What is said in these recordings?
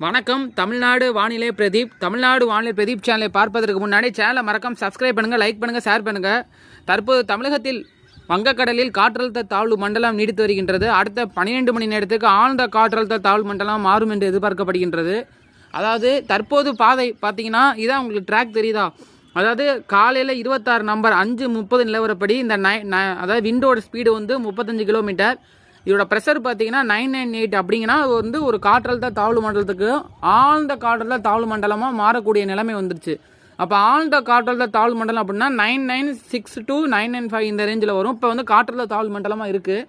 வணக்கம். தமிழ்நாடு வானிலை பிரதீப். தமிழ்நாடு வானிலை பிரதீப் சேனலை பார்ப்பதற்கு முன்னாடி சேனலை மறக்காம சப்ஸ்கிரைப் பண்ணுங்கள் லைக் பண்ணுங்கள் ஷேர் பண்ணுங்கள் தற்போது தமிழகத்தில் வங்கக்கடலில் காற்றழுத்த தாழ்வு மண்டலம் நீடித்து வருகின்றது. அடுத்த பன்னிரெண்டு மணி நேரத்துக்கு ஆழ்ந்த காற்றழுத்த தாழ்வு மண்டலம் மாறும் என்று எதிர்பார்க்கப்படுகின்றது. அதாவது தற்போது பாதை பார்த்தீங்கன்னா இதான் உங்களுக்கு ட்ராக் தெரியுதா? அதாவது காலையில் இருபத்தாறு நம்பர் அஞ்சு முப்பது நிலவரப்படி இந்த நை ந- அதாவது விண்டோட ஸ்பீடு வந்து முப்பத்தஞ்சு கிலோமீட்டர் இதோட ப்ரெஷர் பார்த்தீங்கன்னா நைன் நைன் எயிட் அப்படிங்கன்னா அது வந்து ஒரு காற்றழுத்த தாழ்வு மண்டலத்துக்கு ஆழ்ந்த காற்றழுத்த தாழ்வு மண்டலமாக மாறக்கூடிய நிலைமை வந்துருச்சு. அப்போ ஆழ்ந்த காற்றழுத்த தாழ்வு மண்டலம் அப்படின்னா nine nine six two nine nine five இந்த ரேஞ்சில் வரும். இப்போ வந்து காற்றழுத்த தாழ்வு மண்டலமாக இருக்குது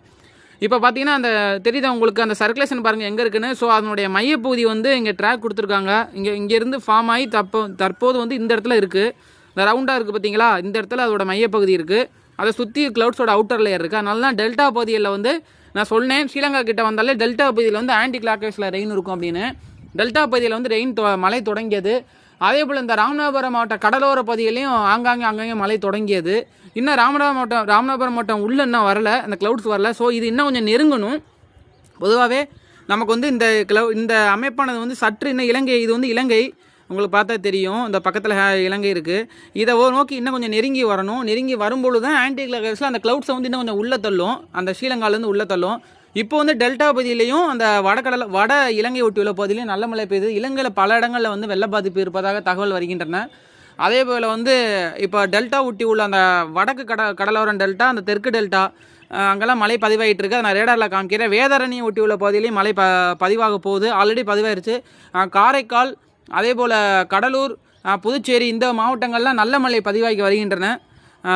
இப்போ பார்த்தீங்கன்னா அந்த தெரியுதா உங்களுக்கு அந்த சர்க்குலேஷன் பாருங்கள் எங்கே இருக்குன்னு? ஸோ அதனுடைய மையப்பகுதி வந்து இங்கே ட்ராக் கொடுத்துருக்காங்க. இங்கே இங்கேருந்து ஃபார்ம் ஆகி தப்போ தற்போது வந்து இந்த இடத்துல இருக்குது இந்த ரவுண்டாக இருக்குது பார்த்தீங்களா? இந்த இடத்துல அதோட மையப்பகுதி இருக்குது அதை சுற்றி க்ளவுட்ஸோட அவுட்டர் லேயர் இருக்குது அதனால தான் டெல்டா பகுதியில் வந்து நான் சொன்னேன் ஸ்ரீலங்கா கிட்ட வந்தாலே டெல்டா பகுதியில் வந்து ஆன்டி கிளாக்வைஸில் ரெயின் இருக்கும் அப்படின்னு. டெல்டா பகுதியில் வந்து ரெயின் மழை தொடங்கியது. அதே போல் இந்த ராமநாதபுரம் மாவட்ட கடலோர பகுதியிலையும் ஆங்காங்கே அங்கங்கே மழை தொடங்கியது. இன்னும் ராமநாதபுரம் மாவட்டம் ராமநாதபுரம் மாவட்டம் உள்ள இன்னும் வரல அந்த க்ளவுட்ஸ் வரல. ஸோ இது இன்னும் கொஞ்சம் நெருங்கணும். பொதுவாகவே நமக்கு வந்து இந்த கிளவ் இந்த அமைப்பானது வந்து சற்று இன்னும் இலங்கை இது வந்து இலங்கை. உங்களுக்கு பார்த்தா தெரியும் இந்த பக்கத்தில் இலங்கை இருக்குது இதை ஒரு நோக்கி இன்னும் கொஞ்சம் நெருங்கி வரணும். நெருங்கி வரும்பொழுது தான் ஆன்டி அந்த க்ளவுட்ஸை வந்து இன்னும் கொஞ்சம் உள்ளே தள்ளும். அந்த ஸ்ரீலங்காலேருந்து உள்ளே தள்ளும். இப்போ வந்து டெல்டா பகுதியிலையும் அந்த வடகடல வட இலங்கை ஒட்டியுள்ள பகுதியிலையும் நல்ல மழை பெய்யுது. இலங்கையில் பல இடங்களில் வந்து வெள்ள பாதிப்பு இருப்பதாக தகவல் வருகின்றன. அதே போல் வந்து இப்போ டெல்டா ஒட்டி உள்ள அந்த வடக்கு கட கடலோரம் டெல்டா அந்த தெற்கு டெல்டா அங்கெல்லாம் மழை பதிவாகிட்டு இருக்கு. அதை நான் ரேடாரில் காமிக்கிறேன். வேதாரணியை ஒட்டி உள்ள பகுதியிலையும் மழை ப பதிவாக போகுது. ஆல்ரெடி பதிவாயிருச்சு. காரைக்கால் அதே போல் கடலூர் புதுச்சேரி இந்த மாவட்டங்கள்லாம் நல்ல மழை பதிவாகி வருகின்றன.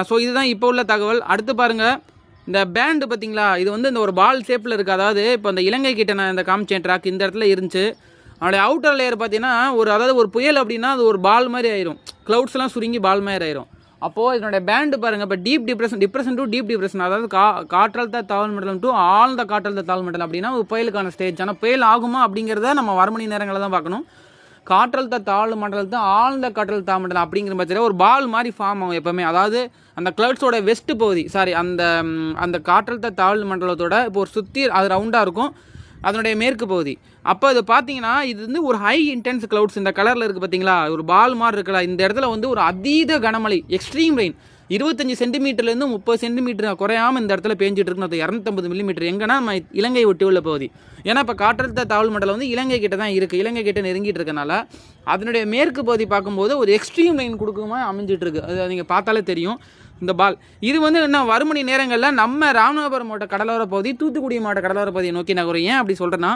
ஸோ இதுதான் இப்போ உள்ள தகவல். அடுத்து பாருங்கள் இந்த பேண்டு பார்த்தீங்களா? இது வந்து இந்த ஒரு பால் ஷேப்பில் இருக்குது அதாவது இப்போ இந்த இலங்கை கிட்ட நான் இந்த காமிச்சேன் ட்ராக் இந்த இடத்துல இருந்துச்சு. அதோடைய அவுட்டர் லேயர் பார்த்தீங்கன்னா ஒரு அதாவது ஒரு புயல் அப்படின்னா அது ஒரு பால் மாதிரி ஆயிரும். க்ளவுட்ஸ்லாம் சுருங்கி பால் மாதிரி ஆயிரும். அப்போது இதனுடைய பேண்டு பாருங்கள் இப்போ deep depression depression to deep depression அதாவது கா காற்றழுத்த தாழ்வு மண்டலம் டு ஆழ்ந்த காற்றழுத்த தாழ்வு மண்டலம் அப்படின்னா ஒரு புயலுக்கான ஸ்டேஜ் ஆனால் புயல் ஆகுமா அப்படிங்கிறத நம்ம வர மணி நேரங்களில் தான் பார்க்கணும். காற்றழுத்த தாழ்வு மண்டலத்தை ஆழ்ந்த காற்றழுத்த தாழ்வு மண்டலம் அப்படிங்கிற பட்சத்தில் ஒரு பால் மாதிரி ஃபார்ம் ஆகும் எப்போவுமே. அதாவது அந்த கிளவுட்ஸோட வெஸ்ட் பகுதி சாரி அந்த அந்த காற்றழுத்த தாழ்வு மண்டலத்தோட இப்போ ஒரு சுற்றி அது ரவுண்டாக இருக்கும். அதனுடைய மேற்கு பகுதி. அப்போ இது பார்த்தீங்கன்னா இது வந்து ஒரு ஹை இன்டென்ஸ் கிளவுட்ஸ் இந்த கலரில் இருக்குது பார்த்தீங்களா ஒரு பால் மாதிரி இருக்குல்ல இந்த இடத்துல வந்து ஒரு அதீத கனமழை எக்ஸ்ட்ரீம் ரெயின் இருபத்தஞ்சி சென்டிமீட்டர்லேருந்து முப்பது சென்டிமீட்டர் குறையாம இந்த இடத்துல பேஞ்சிட்டு இருக்கணும் அது இரநூத்தம்பது மில்லிமீட்டர் எங்கன்னா நம்ம இலங்கை ஒட்டி உள்ள பகுதி. ஏன்னா இப்போ காற்றழுத்த தாழ்வு மண்டலம் வந்து இலங்கை கிட்ட தான் இருக்குது இலங்கை கிட்ட நெருங்கிட்டு இருக்கனால அதனுடைய மேற்கு பகுதி பார்க்கும்போது ஒரு எக்ஸ்ட்ரீம் லைன் கொடுக்குமா அமைஞ்சிட்டு இருக்கு. அது நீங்கள் பார்த்தாலே தெரியும். இந்த பால். இது வந்து என்ன வறுமணி நேரங்களில் நம்ம ராமநாதபுரம் மாவட்ட கடலோர பகுதி தூத்துக்குடி மாவட்ட கடலோர பகுதியை நோக்கி நகரும். ஏன் அப்படி சொல்கிறேன்னா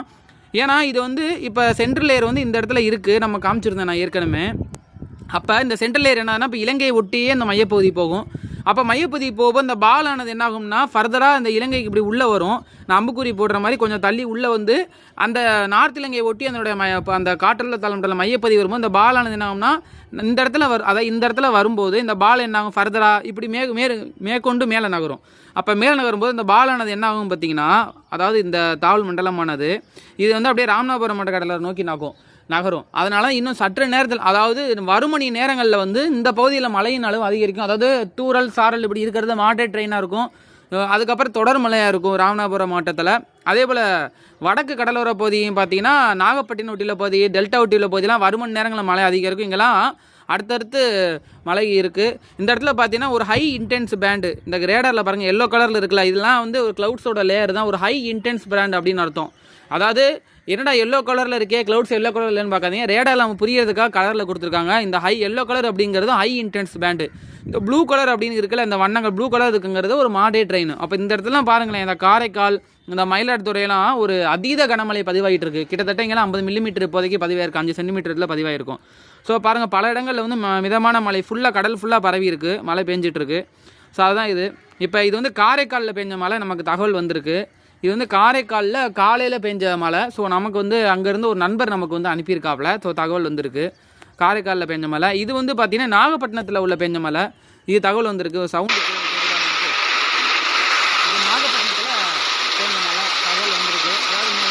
ஏன்னா இது வந்து இப்போ சென்ட்ரல் லேயர் வந்து இந்த இடத்துல இருக்குது நம்ம காமிச்சிருந்தேன் நான் ஏற்கனவே. அப்போ இந்த சென்ட்ரல் லேயர் என்னதுன்னா இப்போ இலங்கையை ஒட்டியே இந்த மையப்பகுதி போகும். அப்போ மையப்பகுதி போகும்போது இந்த பால் ஆனது என்ன ஆகும்னா ஃபர்தராக இந்த இலங்கைக்கு இப்படி உள்ளே வரும். நான் அம்புக்குறி போடுற மாதிரி கொஞ்சம் தள்ளி உள்ளே வந்து அந்த நார்த் இலங்கையை ஒட்டி அதனுடைய மய அந்த காற்றல தலைமுறை மையப்பகுதி வரும்போது இந்த பால் ஆனது என்ன ஆகும்னா இந்த இடத்துல வரும் அதாவது இந்த இடத்துல வரும்போது இந்த பால் என்ன ஆகும் ஃபர்தராக இப்படி மே மே மேற்கொண்டு மேலே நகரும். அப்போ மேலே நகரும்போது இந்த பால் ஆனது என்ன ஆகும் பார்த்தீங்கன்னா அதாவது இந்த தாவல் மண்டலமானது இது வந்து அப்படியே ராமநாதபுரம் மண்டல கடலை நோக்கி நகும் நகரும். அதனால் இன்னும் சற்று நேரத்தில் அதாவது வருமணி நேரங்களில் வந்து இந்த பகுதியில் மழையின் அளவு அதிகரிக்கும். அதாவது தூரல் சாரல் இப்படி இருக்கிறது மாட்டர் ட்ரெயினாக இருக்கும். அதுக்கப்புறம் தொடர் மழையாக இருக்கும் ராமநாதபுரம் மாவட்டத்தில். அதே போல் வடக்கு கடலோர பகுதியும் பார்த்தீங்கன்னா நாகப்பட்டினம் ஒட்டியுள்ள பகுதி டெல்டா ஒட்டியுள்ள பகுதியெலாம் வருமணி நேரங்களில் மழை அதிகம் இருக்கும் இங்கெல்லாம் அடுத்தடுத்து மழை இருக்குது இந்த இடத்துல பார்த்தீங்கன்னா ஒரு ஹை இன்டென்ஸ் பேண்டு இந்த ரேடரில் பாருங்கள் எல்லோ கலரில் இருக்குல்ல இதெல்லாம் வந்து ஒரு க்ளவுட்ஸோட லேயர் தான். ஒரு ஹை இன்டென்ஸ் பிராண்ட் அப்படின்னு அர்த்தம். அதாவது என்னடா எல்லோ கலரில் இருக்கே க்ளவுட்ஸ் எல்லோ கலர் இல்லைன்னு பார்க்காதீங்க. ரேடாரில் நம்ம புரியறதுக்காக கலரில் கொடுத்துருக்காங்க. இந்த ஹை எல்லோ கலர் அப்படிங்கிறது ஹை இன்டென்ஸ் பேண்டு இந்த ப்ளூ கலர் அப்படின்னு இருக்குல்ல இந்த வண்ணங்கள் ப்ளூ கலர் இருக்குங்கிறது ஒரு மாடே ட்ரெயின் அப்போ இந்த இடத்துலாம் பாருங்களேன் இந்த காரைக்கால் இந்த மயிலாடுதுறையெல்லாம் ஒரு அதீத கனமழை பதிவாகிட்டு இருக்குது கிட்டத்தட்ட இங்கெல்லாம் ஐம்பது மில்லிமீட்டர் இப்போதைக்கு பதிவாயிருக்கு. அஞ்சு சென்டிமீட்டரில் பதிவாயிருக்கும். ஸோ பாருங்கள் பல இடங்களில் வந்து ம- மிதமான மழை ஃபுல்லாக கடல் ஃபுல்லாக பரவி இருக்குது மழை பெஞ்சிட்ருக்கு ஸோ அதுதான் இது. இப்போ இது வந்து காரைக்காலில் பெஞ்ச மழை நமக்கு தகவல் வந்திருக்கு. இது வந்து காரைக்காலில் காலையில் பெஞ்ச மழை. ஸோ நமக்கு வந்து அங்கேருந்து ஒரு நண்பர் நமக்கு வந்து அனுப்பியிருக்காப்புல. ஸோ தகவல் வந்திருக்கு. காரைக்காலில் பெஞ்ச மழை. இது வந்து பார்த்தீங்கன்னா நாகப்பட்டினத்தில் உள்ள பெஞ்ச மழை. இது தகவல் வந்திருக்கு. சவுண்டு